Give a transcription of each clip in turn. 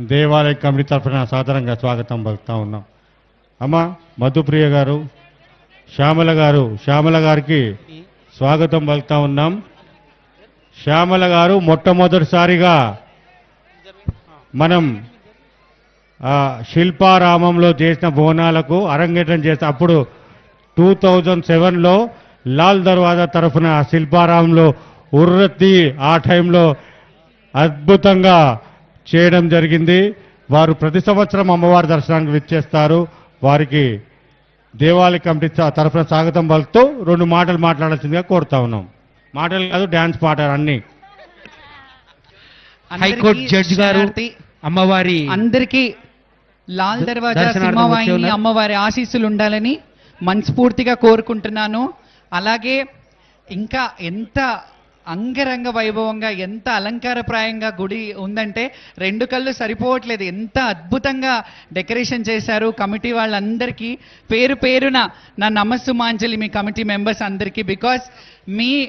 దేవాలయ కమిటీ తరఫున సాధారణంగా స్వాగతం పలుకుతా ఉన్నాం. అమ్మ మధుప్రియ గారు శ్యామల గారు శ్యామల గారికి స్వాగతం పలుకుతా ఉన్నాం. శ్యామల గారు మొట్టమొదటిసారిగా మనం శిల్పారామంలో చేసిన బోనాలకు అరంగేట్రం చేస్తే అప్పుడు టూ థౌజండ్ సెవెన్లో లాల్ దర్వాజా తరఫున శిల్పారామంలో ఉర్రతి ఆ టైంలో అద్భుతంగా చేయడం జరిగింది. వారు ప్రతి సంవత్సరం అమ్మవారి దర్శనానికి విచ్చేస్తారు. వారికి దేవాలయ కమిటీ తరఫున స్వాగతం పలుకుతూ రెండు మాటలు మాట్లాడాల్సిందిగా కోరుతా ఉన్నాం. మాటలు కాదు డ్యాన్స్ పాటలు అన్నీ. హైకోర్టు జడ్జి గారు అమ్మవారి అందరికీ లాల్ దర్వాజా సింహవాహిని. అమ్మవారి ఆశీస్సులు ఉండాలని మనస్ఫూర్తిగా కోరుకుంటున్నాను. అలాగే ఇంకా ఎంత అంగరంగ వైభవంగా ఎంత అలంకారప్రాయంగా గుడి ఉందంటే రెండు కళ్ళు సరిపోవట్లేదు. ఎంత అద్భుతంగా డెకరేషన్ చేశారు కమిటీ వాళ్ళందరికీ. పేరు పేరున నా నమస్సు మాంజలి మీ కమిటీ మెంబర్స్ అందరికీ. బికాస్ మీ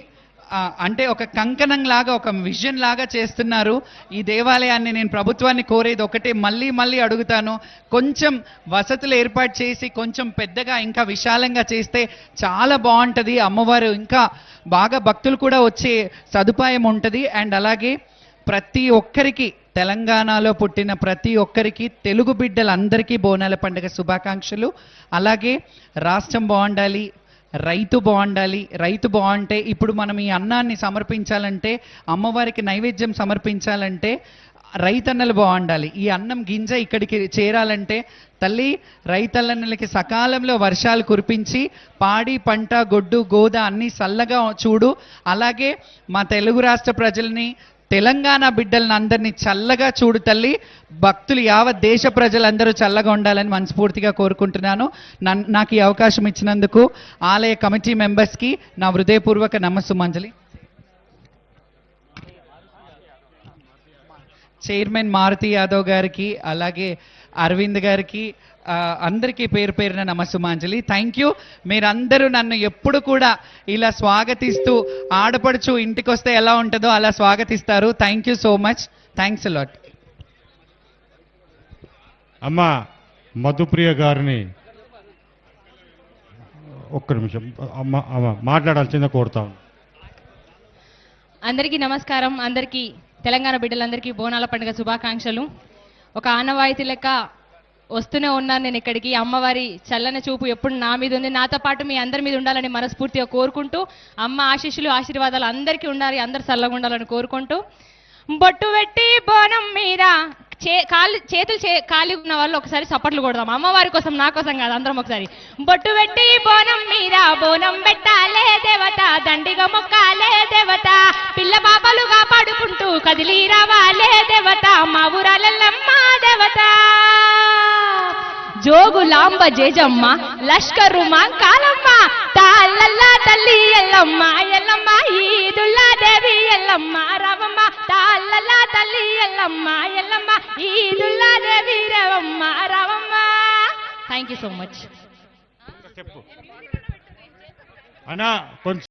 అంటే ఒక కంకణం లాగా ఒక విజన్ లాగా చేస్తున్నారు. ఈ దేవాలయాన్ని నేను ప్రభుత్వాన్ని కోరేది ఒకటే మళ్ళీ మళ్ళీ అడుగుతాను. కొంచెం వసతులు ఏర్పాటు చేసి కొంచెం పెద్దగా ఇంకా విశాలంగా చేస్తే చాలా బాగుంటుంది. అమ్మవారు ఇంకా బాగా భక్తులు కూడా వచ్చే సదుపాయం ఉంటుంది. అండ్ అలాగే ప్రతి ఒక్కరికి తెలంగాణలో పుట్టిన ప్రతి ఒక్కరికి తెలుగు బిడ్డలందరికీ బోనాల పండుగ శుభాకాంక్షలు. అలాగే రాష్ట్రం బాగుండాలి రైతు బాగుండాలి. రైతు బాగుంటే ఇప్పుడు మనం ఈ అన్నాన్ని సమర్పించాలంటే అమ్మవారికి నైవేద్యం సమర్పించాలంటే రైతన్నలు బాగుండాలి. ఈ అన్నం గింజ ఇక్కడికి చేరాలంటే తల్లి రైతన్నలకి సకాలంలో వర్షాలు కురిపించి పాడి పంట గొడ్డు గోద అన్నీ చల్లగా చూడు. అలాగే మా తెలుగు రాష్ట్ర ప్రజల్ని తెలంగాణ బిడ్డలను అందరినీ చల్లగా చూడు తల్లి. భక్తులు యావత్ దేశ ప్రజలందరూ చల్లగా ఉండాలని మనస్ఫూర్తిగా కోరుకుంటున్నాను. నన్- నాకు ఈ అవకాశం ఇచ్చినందుకు ఆలయ కమిటీ మెంబర్స్కి నా హృదయపూర్వక నమస్సుమంజలి చైర్మన్ మారుతి యాదవ్ గారికి అలాగే అరవింద్ గారికి అందరికీ పేరు పేరున నమస్సుమాంజలి. థ్యాంక్ యూ మీరందరూ నన్ను ఎప్పుడు కూడా ఇలా స్వాగతిస్తూ ఆడపడుచు ఇంటికి వస్తే ఎలా ఉంటుందో అలా స్వాగతిస్తారు. Thank you so much thanks lot అమ్మ మధుప్రియ గారిని ఒక్క నిమిషం. అమ్మ అమ్మ మాట్లాడాల్సిందే కోరుతా అందరికీ నమస్కారం. అందరికీ తెలంగాణ బిడ్డలందరికీ బోనాల పండుగ శుభాకాంక్షలు. ఒక ఆనవాయితీ లెక్క వస్తూనే ఉన్నాను నేను ఇక్కడికి. అమ్మవారి చల్లని చూపు ఎప్పుడు నా మీద ఉంది. నాతో పాటు మీ అందరి మీద ఉండాలని మనస్ఫూర్తిగా కోరుకుంటూ అమ్మ ఆశీస్సులు ఆశీర్వాదాలు అందరికీ ఉండాలి. అందరు చల్లగా ఉండాలని కోరుకుంటూ బొట్టు పెట్టి బోనం మీద చే కాలు చేతులు చే ఖాళీ ఉన్న వాళ్ళు ఒకసారి చప్పట్లు కొడదాం. అమ్మవారి కోసం నా కోసం కాదు అందరం ఒకసారి. బొట్టు పెట్టి బోనం మీద బోనం పెట్టాలే దేవత దండిగా మొక్కాలే దేవత. పిల్ల పాపలు కాపాడుకుంటూ కదిలీరా మా ఊరాలమ్మ దేవత. జోగులాంబ జేజమ్మ లష్కరు మా కాలమ్మ తాళ్ళల్ల తల్లి ఎల్లమ్మ ఎల్లమ్మ ఈదుల్లా దేవి ఎల్లమ్మ రవమ్మ తాళ్ళల్ల తల్లి ఎల్లమ్మ ఎల్లమ్మ ఈదుల్లా దేవి రవమ్మ రామమ్మ థ్యాంక్ యూ సో మచ్ అనా కొంచెం